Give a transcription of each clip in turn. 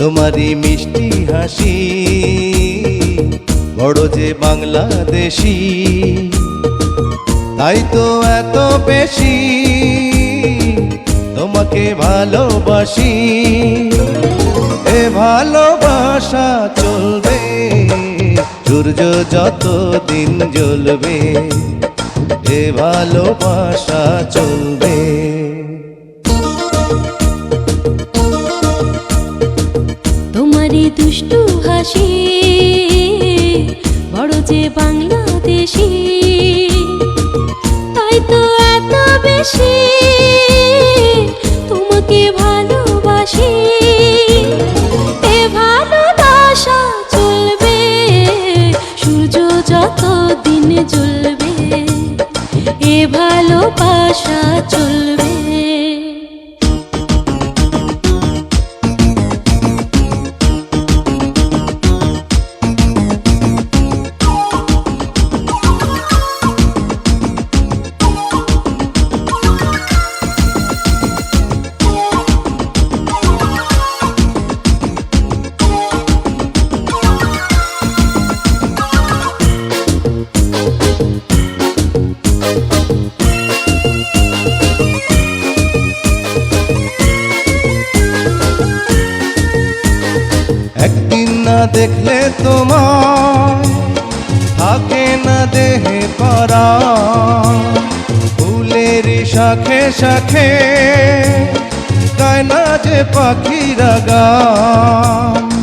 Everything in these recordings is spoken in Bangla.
তোমারই মিষ্টি হাসি বড় যে বাংলাদেশি। তাই তো এত বেশি তোমাকে ভালোবাসি। এ ভালোবাসা চলবে, সূর্য যত দিন জ্বলবে, এ ভালোবাসা চলবে। তোমারই দুষ্টু হাসি, বড় যে বাংলাদেশি বেশি তোমাকে ভালোবাসি। এ ভালোবাসা চলবে সূর্য যত দিন জ্বলবে এ ভালোবাসা চলবে। না দেখলে তোমার থাকে না দেহে পরা ফুলের শাখে শাখে গায় না যে পাখিরা গান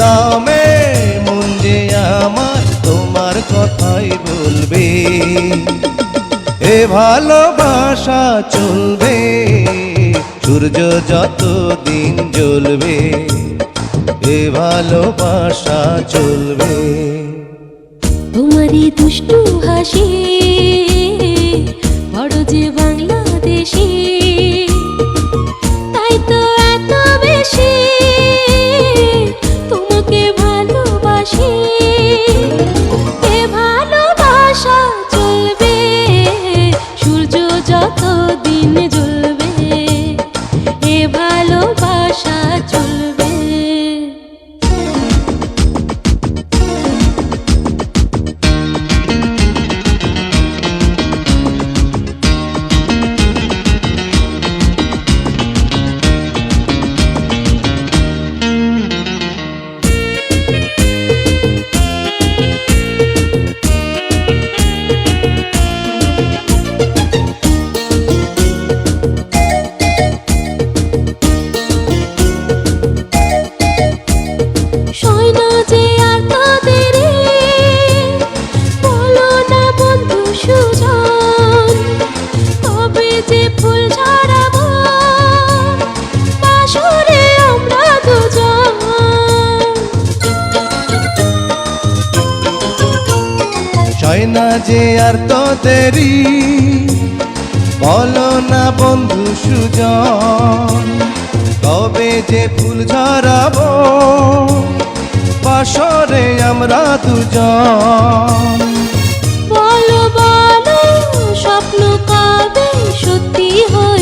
দমে মন যে আমার, তোমার কথাই বলবে। এ ভালোবাসা চলবে, সূর্য যত দিন জ্বলবে, এ ভালোবাসা চলবে। তোমারই দুষ্টু হাসি, বড় যে বাংলাদেশি যে আর তো দেরি। বলো না বন্ধু সুজন, কবে যে ফুল ঝরাবো, বাসরে আমরা দুজন। বলো বলো স্বপ্ন কবে সত্যি হয়ে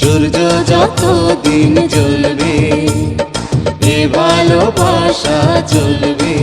সূর্য যত দিন জ্বলবে এ ভালোবাসা চলবে।